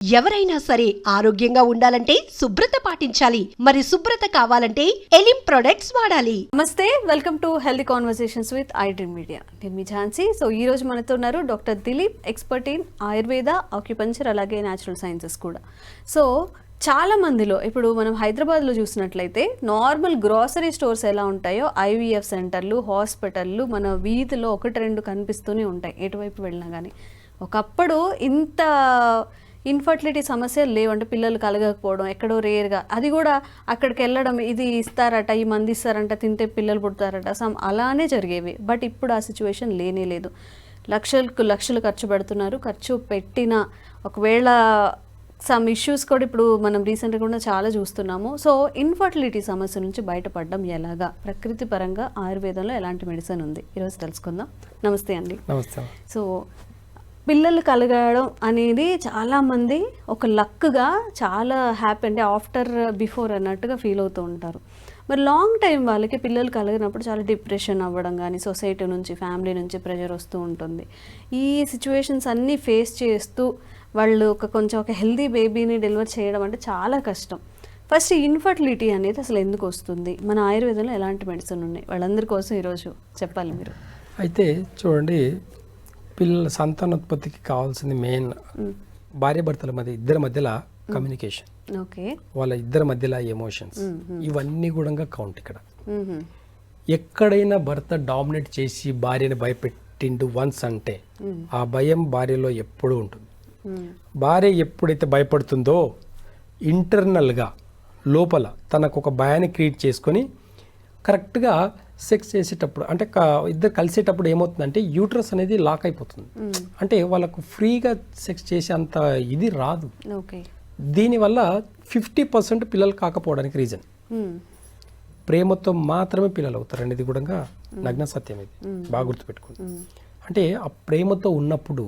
ఎవరైనా సరే ఆరోగ్యంగా ఉండాలంటే శుభ్రత పాటించాలి. మరి శుభ్రత కావాలంటే ఎలిం ప్రొడక్ట్స్ వాడాలి. నమస్తే welcome to healthy conversations with iDream media నేను మీ ఝాన్సీ. సో ఈ రోజు మనతో ఉన్నారు doctor Dilip expert in Ayurveda acupuncture అలాగే న్యాచురల్ సైన్సెస్ కూడా. సో చాలా మందిలో ఇప్పుడు మనం హైదరాబాద్లో చూసినట్లయితే నార్మల్ గ్రాసరీ స్టోర్స్ ఎలా ఉంటాయో ఐవీఎఫ్ సెంటర్లు హాస్పిటళ్ళు మన వీధిలో ఒకటి రెండు కనిపిస్తూనే ఉంటాయి ఎటువైపు వెళ్ళినా కానీ ఒకప్పుడు ఇంత ఇన్ఫర్టిలిటీ సమస్యలు లేవంటే పిల్లలు కలగకపోవడం ఎక్కడో రేర్గా. అది కూడా అక్కడికి వెళ్ళడం ఇది ఇస్తారట ఈ మంది ఇస్తారంట తింటే పిల్లలు పుడతారట సమ్ అలానే జరిగేవి. బట్ ఇప్పుడు ఆ సిచ్యువేషన్ లేనే లేదు. లక్షలకు లక్షలు ఖర్చు పెడుతున్నారు. ఖర్చు పెట్టిన ఒకవేళ సమ్ ఇష్యూస్ కూడా ఇప్పుడు మనం రీసెంట్గా కూడా చాలా చూస్తున్నాము. సో ఇన్ఫర్టిలిటీ సమస్య నుంచి బయటపడడం ఎలాగా? ప్రకృతి పరంగా ఆయుర్వేదంలో ఎలాంటి మెడిసిన్ ఉంది? ఈరోజు తెలుసుకుందాం. నమస్తే అండి. నమస్తే సో పిల్లలు కలగడం అనేది చాలామంది ఒక లక్గా చాలా హ్యాపీ అంటే ఆఫ్టర్ బిఫోర్ అన్నట్టుగా ఫీల్ అవుతూ ఉంటారు. మరి లాంగ్ టైం వాళ్ళకి పిల్లలు కలిగినప్పుడు చాలా డిప్రెషన్ అవ్వడం కానీ సొసైటీ నుంచి ఫ్యామిలీ నుంచి ప్రెషర్ వస్తూ ఉంటుంది. ఈ సిచ్యువేషన్స్ అన్నీ ఫేస్ చేస్తూ వాళ్ళు ఒక కొంచెం ఒక హెల్దీ బేబీని డెలివర్ చేయడం అంటే చాలా కష్టం. ఫస్ట్ ఇన్ఫర్టిలిటీ అనేది అసలు ఎందుకు వస్తుంది? మన ఆయుర్వేదంలో ఎలాంటి మెడిసిన్ ఉన్నాయి? వాళ్ళందరి కోసం ఈరోజు చెప్పాలి మీరు. అయితే చూడండి పిల్లల సంతానోత్పత్తికి కావాల్సింది మెయిన్ భార్యాభర్తల మధ్య ఇద్దరి మధ్యలో కమ్యూనికేషన్ వాళ్ళ ఇద్దరి మధ్యలో ఎమోషన్స్ ఇవన్నీ కూడా కౌంట్ ఇక్కడ. ఎక్కడైనా భర్త డామినేట్ చేసి భార్యని భయపెట్టిండు వన్స్ అంటే ఆ భయం భార్యలో ఎప్పుడూ ఉంటుంది. భార్య ఎప్పుడైతే భయపడుతుందో ఇంటర్నల్గా లోపల తనకు ఒక భయాన్ని క్రియేట్ చేసుకొని కరెక్ట్గా సెక్స్ చేసేటప్పుడు అంటే ఇద్దరు కలిసేటప్పుడు ఏమవుతుందంటే యూట్రస్ అనేది లాక్ అయిపోతుంది. అంటే వాళ్ళకు ఫ్రీగా సెక్స్ చేసే అంత ఇది రాదు. దీనివల్ల ఫిఫ్టీ పర్సెంట్ పిల్లలు కాకపోవడానికి రీజన్. ప్రేమతో మాత్రమే పిల్లలు అవుతారు అనేది కూడా నగ్న సత్యం ఇది. బాగా గుర్తుపెట్టుకోండి. అంటే ఆ ప్రేమతో ఉన్నప్పుడు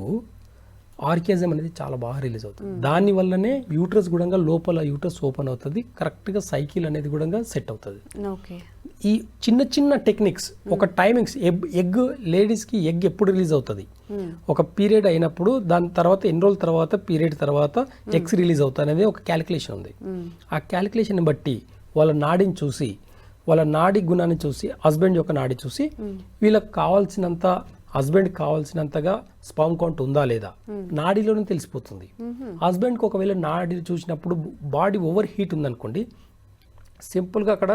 ఆర్కేజం అనేది చాలా బాగా రిలీజ్ అవుతుంది. దాని వల్లనే యూట్రస్ కూడా లోపల యూట్రస్ ఓపెన్ అవుతుంది కరెక్ట్గా సైకిల్ అనేది కూడా సెట్ అవుతుంది. ఈ చిన్న చిన్న టెక్నిక్స్ ఒక టైమింగ్స్ ఎగ్ లేడీస్కి ఎగ్ ఎప్పుడు రిలీజ్ అవుతుంది? ఒక పీరియడ్ అయినప్పుడు దాని తర్వాత ఎన్ని రోజుల తర్వాత పీరియడ్ తర్వాత ఎగ్స్ రిలీజ్ అవుతాయి అనేది ఒక క్యాలిక్యులేషన్ ఉంది. ఆ క్యాలిక్యులేషన్ బట్టి వాళ్ళ నాడిని చూసి వాళ్ళ నాడి గుణాన్ని చూసి హస్బెండ్ యొక్క నాడి చూసి వీళ్ళకి కావాల్సినంత హస్బెండ్ కావాల్సినంతగా స్పామ్ కౌంట్ ఉందా లేదా? నాడిలోనే తెలిసిపోతుంది. హస్బెండ్కి ఒకవేళ నాడి చూసినప్పుడు బాడీ ఓవర్ హీట్ ఉందనుకోండి సింపుల్గా అక్కడ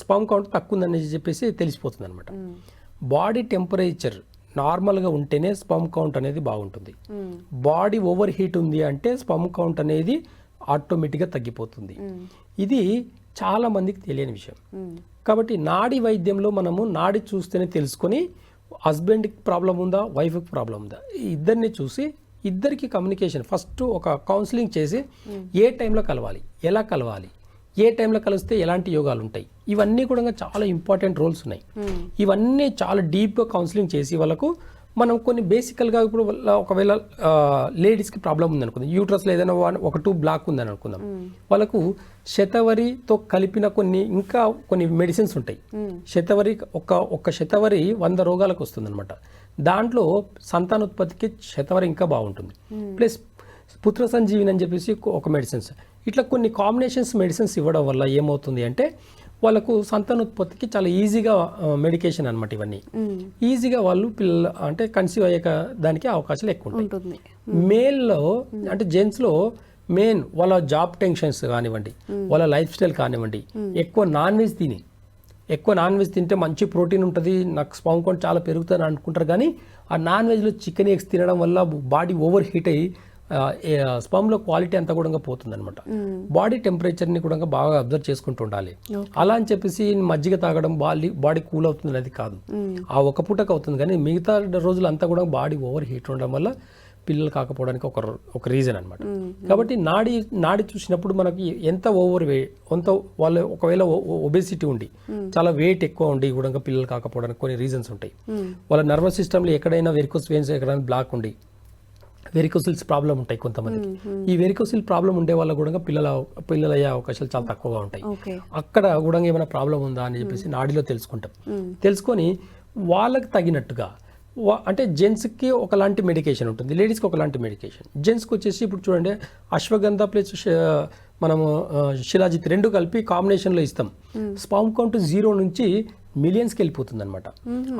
స్పామ్ కౌంట్ తక్కువ ఉందని చెప్పేసి తెలిసిపోతుంది అనమాట బాడీ టెంపరేచర్ నార్మల్గా ఉంటేనే స్పమ్ కౌంట్ అనేది బాగుంటుంది. బాడీ ఓవర్ హీట్ ఉంది అంటే స్పమ్ కౌంట్ అనేది ఆటోమేటిక్గా తగ్గిపోతుంది. ఇది చాలా మందికి తెలియని విషయం. కాబట్టి నాడి వైద్యంలో మనము నాడి చూస్తేనే తెలుసుకొని హస్బెండ్కి ప్రాబ్లం ఉందా? వైఫ్కి ప్రాబ్లం ఉందా? ఇద్దరిని చూసి ఇద్దరికి కమ్యూనికేషన్ ఫస్ట్ ఒక కౌన్సిలింగ్ చేసి ఏ టైంలో కలవాలి? ఎలా కలవాలి? ఏ టైంలో కలిస్తే ఎలాంటి యోగాలు ఉంటాయి? ఇవన్నీ కూడా చాలా ఇంపార్టెంట్ రోల్స్ ఉన్నాయి. ఇవన్నీ చాలా డీప్గా కౌన్సిలింగ్ చేసి వాళ్ళకు మనం కొన్ని బేసికల్గా ఇప్పుడు వాళ్ళ ఒకవేళ లేడీస్కి ప్రాబ్లం ఉందనుకుందాం. యూట్రస్లో ఏదైనా ఒక టూ బ్లాక్ ఉందని అనుకుందాం వాళ్ళకు శతవరితో కలిపిన కొన్ని ఇంకా కొన్ని మెడిసిన్స్ ఉంటాయి. శతవరి ఒక ఒక శతవరి వంద రోగాలకు వస్తుందన్నమాట. దాంట్లో సంతానోత్పత్తికి శతవరి ఇంకా బాగుంటుంది. ప్లస్ పుత్ర సంజీవిని అని చెప్పేసి ఒక మెడిసిన్స్. ఇట్లా కొన్ని కాంబినేషన్స్ మెడిసిన్స్ ఇవ్వడం వల్ల ఏమవుతుంది అంటే వాళ్ళకు సంతానోత్పత్తికి చాలా ఈజీగా మెడికేషన్ అన్నమాట ఇవన్నీ. ఈజీగా వాళ్ళు పిల్లలు అంటే కన్సీవ్ అయ్యే దానికి అవకాశాలు ఎక్కువ ఉంటాయి. ఉంటుంది. మేల్లో అంటే జెంట్స్లో మెయిన్ వాళ్ళ జాబ్ టెన్షన్స్ కానివ్వండి వాళ్ళ లైఫ్ స్టైల్ కానివ్వండి ఎక్కువ నాన్ వెజ్ తిని ఎక్కువ నాన్ వెజ్ తింటే మంచి ప్రోటీన్ ఉంటుంది నాకు స్పామ్ కౌంట్ చాలా పెరుగుతుంది అని అనుకుంటారు కానీ ఆ నాన్ వెజ్లో చికెన్ ఎగ్స్ తినడం వల్ల బాడీ ఓవర్ హీట్ అయ్యి స్పమ్లో క్వాలిటీ అంతా కూడా పోతుంది అనమాట బాడీ టెంపరేచర్ని కూడా బాగా అబ్జర్వ్ చేసుకుంటూ ఉండాలి. అలా అని చెప్పేసి మజ్జిగ తాగడం బాడీ బాడీ కూల్ అవుతుంది అనేది కాదు ఆ ఒక పూటకు అవుతుంది కానీ మిగతా రోజులు అంతా కూడా బాడీ ఓవర్ హీట్ ఉండడం వల్ల పిల్లలు కాకపోవడానికి ఒక ఒక రీజన్ అనమాట కాబట్టి నాడి నాడి చూసినప్పుడు మనకి ఎంత ఓవర్ వే ఎంత వాళ్ళు ఒకవేళ ఒబేసిటీ ఉండి చాలా వెయిట్ ఎక్కువ ఉండి కూడా పిల్లలు కాకపోవడానికి కొన్ని రీజన్స్ ఉంటాయి. వాళ్ళ నర్వస్ సిస్టంలో ఎక్కడైనా వెరికోస్ వెయిన్స్ ఎక్కడైనా బ్లాక్ ఉండి వెరికోసిల్స్ ప్రాబ్లం ఉంటాయి కొంతమందికి. ఈ వెరికోసిల్ ప్రాబ్లం ఉండే వాళ్ళకు కూడా పిల్లల పిల్లలు అయ్యే అవకాశాలు చాలా తక్కువగా ఉంటాయి. అక్కడ కూడా ఏమైనా ప్రాబ్లం ఉందా అని చెప్పేసి నాడిలో తెలుసుకుంటాం. తెలుసుకొని వాళ్ళకి తగినట్టుగా వా- అంటే జెంట్స్కి ఒకలాంటి మెడికేషన్ ఉంటుంది. లేడీస్కి ఒకలాంటి మెడికేషన్ జెంట్స్కి వచ్చేసి ఇప్పుడు చూడండి అశ్వగంధ ప్లస్ మనము శిలాజిత్ రెండు కలిపి కాంబినేషన్లో ఇస్తాం. స్పామ్ కౌంట్ జీరో నుంచి మిలియన్స్కి వెళ్ళిపోతుంది అనమాట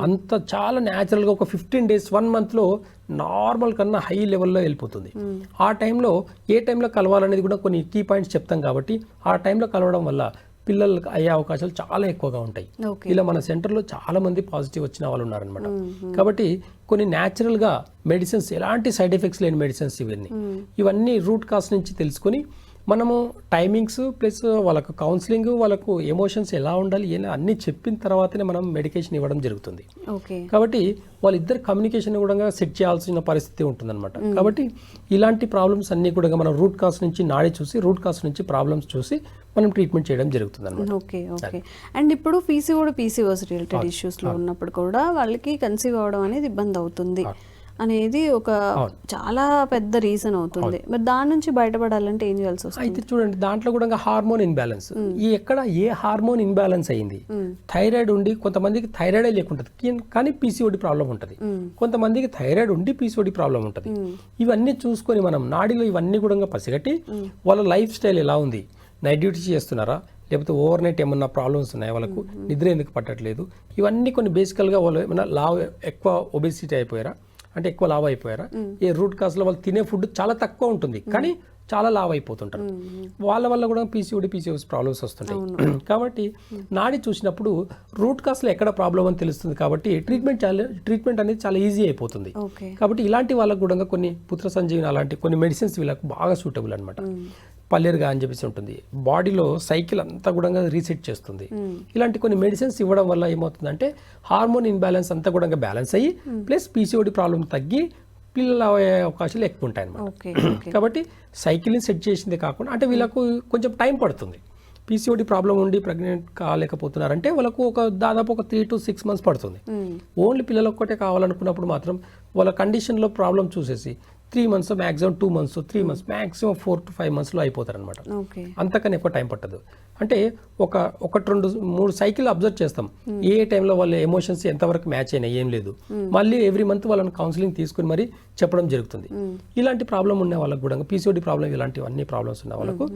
అంత చాలా న్యాచురల్గా ఒక ఫిఫ్టీన్ డేస్ వన్ మంత్లో నార్మల్ కన్నా హై లెవెల్లో వెళ్ళిపోతుంది. ఆ టైంలో ఏ టైంలో కలవాలనేది కూడా కొన్ని కీ పాయింట్స్ చెప్తాం కాబట్టి ఆ టైంలో కలవడం వల్ల పిల్లలకు అయ్యే అవకాశాలు చాలా ఎక్కువగా ఉంటాయి. ఇలా మన సెంటర్లో చాలా మంది పాజిటివ్ వచ్చిన వాళ్ళు ఉన్నారనమాట కాబట్టి కొన్ని న్యాచురల్గా మెడిసిన్స్ ఎలాంటి సైడ్ ఎఫెక్ట్స్ లేని మెడిసిన్స్ ఇవన్నీ. ఇవన్నీ రూట్ కాస్ నుంచి తెలుసుకొని మనము టైమింగ్స్ ప్లస్ వాళ్ళకు కౌన్సిలింగ్ వాళ్ళకు ఎమోషన్స్ ఎలా ఉండాలి ఎలా అన్నీ చెప్పిన తర్వాతనే మనం మెడికేషన్ ఇవ్వడం జరుగుతుంది. ఓకే. కాబట్టి వాళ్ళిద్దరు కమ్యూనికేషన్ కూడా సెట్ చేయాల్సిన పరిస్థితి ఉంటుందన్నమాట. కాబట్టి ఇలాంటి ప్రాబ్లమ్స్ అన్నీ కూడా మనం రూట్ కాస్ నుంచి నాడి చూసి రూట్ కాస్ నుంచి ప్రాబ్లమ్స్ చూసి మనం ట్రీట్మెంట్ చేయడం జరుగుతుంది అనమాట ఓకే. ఓకే అండ్ ఇప్పుడు పీసీఓడి పీసీఓస్ రిలేటెడ్ ఇష్యూస్లో ఉన్నప్పుడు కూడా వాళ్ళకి కన్సీవ్ అవ్వడం అనేది ఇబ్బంది అవుతుంది. అనేది ఒక చాలా పెద్ద రీజన్ అవుతుంది. మరి దాని నుంచి బయటపడాలంటే ఏం చేయాల్సి వస్తుంది? అయితే చూడండి దాంట్లో కూడా హార్మోన్ ఇన్బ్యాలెన్స్ ఈ ఎక్కడ ఏ హార్మోన్ ఇన్బ్యాలెన్స్ అయింది? థైరాయిడ్ ఉండి కొంతమందికి థైరాయిడే లేకుంటుంది. కానీ పీసీఓడి ప్రాబ్లం ఉంటుంది. కొంతమందికి థైరాయిడ్ ఉండి పీసీఓడి ప్రాబ్లం ఉంటుంది. ఇవన్నీ చూసుకొని మనం నాడిలో ఇవన్నీ కూడా పసిగట్టి వాళ్ళ లైఫ్ స్టైల్ ఎలా ఉంది? నైట్ డ్యూటీ చేస్తున్నారా? లేకపోతే ఓవర్ నైట్ ఏమన్నా ప్రాబ్లమ్స్ ఉన్నాయా వాళ్ళకు? నిద్ర ఎందుకు పట్టట్లేదు? ఇవన్నీ కొన్ని బేసికల్గా వాళ్ళు ఏమైనా లావ్ ఎక్కువ ఒబేసిటీ అయిపోయారా? అంటే ఎక్కువ లావ్ అయిపోయారా? ఏ రూట్ కాస్లో వాళ్ళు తినే ఫుడ్ చాలా తక్కువ ఉంటుంది కానీ చాలా లావ్ అయిపోతుంటారు. వాళ్ళ వల్ల కూడా పీసీఓడి పీసీఓస్ ప్రాబ్లమ్స్ వస్తుంటాయి. కాబట్టి నాడి చూసినప్పుడు రూట్ కాస్లో ఎక్కడ ప్రాబ్లం అని తెలుస్తుంది కాబట్టి ట్రీట్మెంట్ చాలా ట్రీట్మెంట్ అనేది చాలా ఈజీ అయిపోతుంది. కాబట్టి ఇలాంటి వాళ్ళకు కూడా కొన్ని పుత్ర సంజీవని అలాంటి కొన్ని మెడిసిన్స్ వీళ్ళకి బాగా సూటబుల్ అనమాట పల్లేరుగా అని చెప్పేసి ఉంటుంది. బాడీలో సైకిల్ అంతా కూడా రీసెట్ చేస్తుంది. ఇలాంటి కొన్ని మెడిసిన్స్ ఇవ్వడం వల్ల ఏమవుతుందంటే హార్మోన్ ఇన్బ్యాలెన్స్ అంతా కూడా బ్యాలెన్స్ అయ్యి ప్లస్ పీసీఓడి ప్రాబ్లం తగ్గి పిల్లలు అయ్యే అవకాశాలు ఎక్కువ ఉంటాయి అనమాట కాబట్టి సైకిల్ని సెట్ చేసిందే కాకుండా అంటే వీళ్ళకు కొంచెం టైం పడుతుంది. పీసీఓడి ప్రాబ్లం ఉండి ప్రెగ్నెంట్ కాలేకపోతున్నారంటే వాళ్ళకు ఒక దాదాపు ఒక త్రీ టు సిక్స్ మంత్స్ పడుతుంది. ఓన్లీ పిల్లలు ఒక్కటే కావాలనుకున్నప్పుడు మాత్రం వాళ్ళ కండిషన్లో ప్రాబ్లం చూసేసి three months maximum two months three months maximum four to five మంత్స్లో అయిపోతారు అనమాట ఓకే. అంతకన్నా ఎక్కువ టైం పట్టదు. అంటే ఒక ఒకటి రెండు మూడు సైకిల్ అబ్జర్వ్ చేస్తాం. ఏ ఏ టైంలో వాళ్ళ ఎమోషన్స్ ఎంతవరకు మ్యాచ్ అయినాయి ఏం లేదు. మళ్ళీ ఎవ్రీ మంత్ వాళ్ళని కౌన్సిలింగ్ తీసుకుని మరి చెప్పడం జరుగుతుంది. ఇలాంటి ప్రాబ్లం ఉన్న వాళ్ళకి కూడా పీసీఓడి ప్రాబ్లం ఇలాంటి అన్ని ప్రాబ్లమ్స్ ఉన్న వాళ్ళకు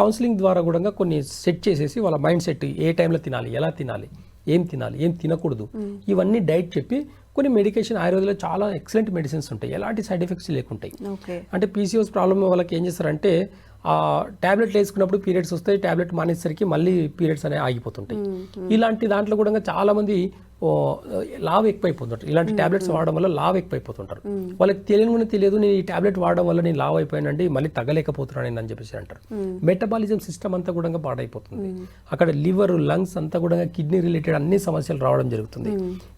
కౌన్సిలింగ్ ద్వారా కూడా కొన్ని సెట్ చేసేసి వాళ్ళ మైండ్ సెట్ ఏ టైంలో తినాలి ఎలా తినాలి ఏం తినాలి ఏం తినకూడదు ఇవన్నీ డైట్ చెప్పి కొన్ని మెడికేషన్ ఆయుర్వేదంలో చాలా ఎక్సలెంట్ మెడిసిన్స్ ఉంటాయి. ఎలాంటి సైడ్ ఎఫెక్ట్స్ లేకుంటాయి. అంటే పీసీఓస్ ప్రాబ్లమ్ వాళ్ళకి ఏం చేస్తారంటే ఆ టాబ్లెట్లు వేసుకున్నప్పుడు పీరియడ్స్ వస్తాయి టాబ్లెట్ మానేసరికి మళ్ళీ పీరియడ్స్ అనేవి ఆగిపోతుంటాయి. ఇలాంటి దాంట్లో కూడా చాలా మంది ఓ, లావ్ ఎక్కువైపోతుంటారు. ఇలాంటి టాబ్లెట్స్ వాడడం వల్ల లావ్ ఎక్కువైపోతుంటారు. వాళ్ళకి తెలియని కూడా తెలియదు నేను ఈ టాబ్లెట్ వాడడం వల్ల నేను లావ్ అయిపోయానండి మళ్ళీ తగ్గలేకపోతున్నాను అని చెప్పేసి అంటారు. మెటబాలిజం సిస్టమ్ అంతా కూడా పాడైపోతుంది. అక్కడ లివర్ లంగ్స్ అంతా కూడా కిడ్నీ రిలేటెడ్ అన్ని సమస్యలు రావడం జరుగుతుంది.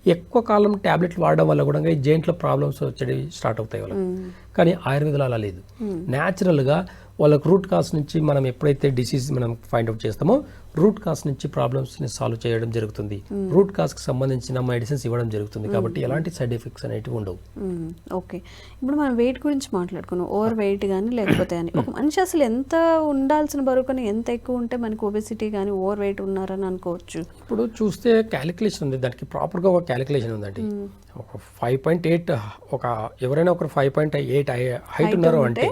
ఎక్కువ కాలం టాబ్లెట్లు వాడడం వల్ల కూడా ఈ జాయింట్లో ప్రాబ్లమ్స్ వచ్చేవి స్టార్ట్ అవుతాయి వాళ్ళకి. కానీ ఆయుర్వేదంలో అలా లేదు. న్యాచురల్గా వాళ్ళకి రూట్ కాస్ నుంచి మనం ఎప్పుడైతే డిసీజ్ మనం ఫైండ్ అవుట్ చేస్తామో రూట్ కాస్ నుంచి ప్రాబ్లమ్స్ని సాల్వ్ చేయడం జరుగుతుంది. రూట్ కాస్కి సంబంధించిన మెడిసిన్స్ ఇవ్వడం జరుగుతుంది కాబట్టి ఎలాంటి సైడ్ ఎఫెక్ట్స్ అనేటివి ఉండవు. ఓకే. ఇప్పుడు మనం వెయిట్ గురించి మాట్లాడుకున్నాం. ఓవర్ వెయిట్ కానీ లేకపోతే అని. ఒక మనిషి అసలు ఎంత ఉండాల్సిన బరువు కానీ ఎంత ఎక్కువ ఉంటే మనకి ఒబెసిటీ కానీ ఓవర్ వెయిట్ ఉన్నారని అనుకోవచ్చు? ఇప్పుడు చూస్తే క్యాలిక్యులేషన్ ఉంది. దానికి ప్రాపర్గా ఒక క్యాలిక్యులేషన్ ఉందండి. ఒక ఫైవ్ పాయింట్ ఎయిట్ ఒక ఎవరైనా ఒక ఫైవ్ పాయింట్ ఎయిట్ హైట్ ఉన్నారు అంటే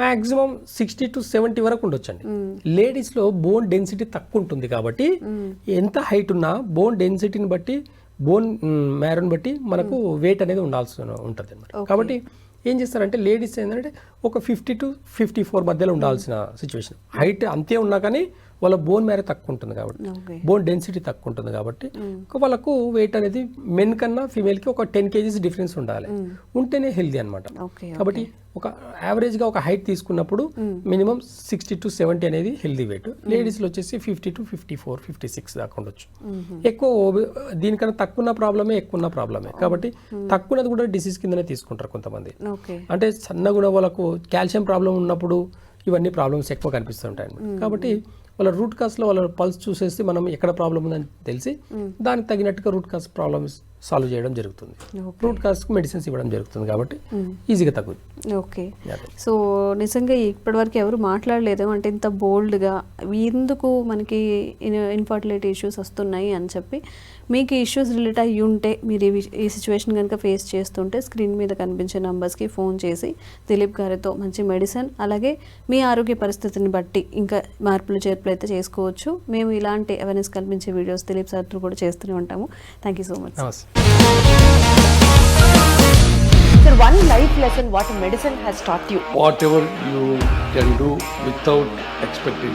మాక్సిమం సిక్స్టీ టు సెవెంటీ వరకు ఉండొచ్చండి. లేడీస్లో బోన్ డెన్సిటీ తక్కువ ఉంటుంది కాబట్టి ఎంత హైట్ ఉన్నా బోన్ డెన్సిటీని బట్టి బోన్ మ్యారోని బట్టి మనకు వెయిట్ అనేది ఉండాల్సి ఉంటుంది అనమాట కాబట్టి ఏం చేస్తారంటే లేడీస్ ఏంటంటే ఒక ఫిఫ్టీ టు ఫిఫ్టీ ఫోర్ మధ్యలో ఉండాల్సిన సిచ్యువేషన్. హైట్ అంతే ఉన్నా కానీ వాళ్ళ బోన్ మ్యారే తక్కువ ఉంటుంది కాబట్టి. బోన్ డెన్సిటీ తక్కువ ఉంటుంది కాబట్టి. వాళ్ళకు వెయిట్ అనేది మెన్ కన్నా female కి ఒక టెన్ కేజీస్ డిఫరెన్స్ ఉండాలి. ఉంటేనే హెల్దీ అనమాట కాబట్టి ఒక యావరేజ్గా ఒక హైట్ తీసుకున్నప్పుడు మినిమం సిక్స్టీ టు సెవెంటీ అనేది హెల్దీ వెయిట్ లేడీస్లో వచ్చేసి fifty to fifty four fifty six దాకా ఉండొచ్చు. ఎక్కువ ఓబె- దీనికన్నా తక్కువ ఉన్న ప్రాబ్లమే ఎక్కువ ఉన్న ప్రాబ్లమే కాబట్టి తక్కువ ఉన్నది కూడా డిసీజ్ కిందనే తీసుకుంటారు కొంతమంది. అంటే సన్నగుణ వాళ్ళకు కాల్షియం ప్రాబ్లం ఉన్నప్పుడు ఇవన్నీ ప్రాబ్లమ్స్ ఎక్కువ కనిపిస్తుంటాయి కాబట్టి వాళ్ళ రూట్ కాస్లో వాళ్ళ పల్స్ చూసేసి మనం ఎక్కడ ప్రాబ్లం ఉందని తెలిసి దానికి తగినట్టుగా రూట్ కాస్ ప్రాబ్లమ్స్ సాల్వ్ చేయడం జరుగుతుంది. రూట్ కాస్కి మెడిసిన్స్ ఇవ్వడం జరుగుతుంది కాబట్టి ఈజీగా తగ్గుతుంది ఓకే. సో నిజంగా ఇప్పటివరకు ఎవరు మాట్లాడలేదు అంటే ఇంత బోల్డ్గా ఎందుకు మనకి ఇన్ఫర్టిలిటీ ఇష్యూస్ వస్తున్నాయి అని చెప్పి మీకు ఇష్యూస్ రిలేట్ అయ్యి ఉంటే మీరు ఈ విష- ఈ సిచ్యువేషన్ కనుక ఫేస్ చేస్తుంటే స్క్రీన్ మీద కనిపించే నంబర్స్కి ఫోన్ చేసి దిలీప్ గారితో మంచి మెడిసిన్ అలాగే మీ ఆరోగ్య పరిస్థితిని బట్టి ఇంకా మార్పులు చేర్పులు అయితే చేసుకోవచ్చు మేము ఇలాంటి అవేర్నెస్ కల్పించే వీడియోస్ దిలీప్ సార్తో కూడా చేస్తూనే ఉంటాము thank you so much one life lesson what medicine has taught you. whatever you can do without expecting.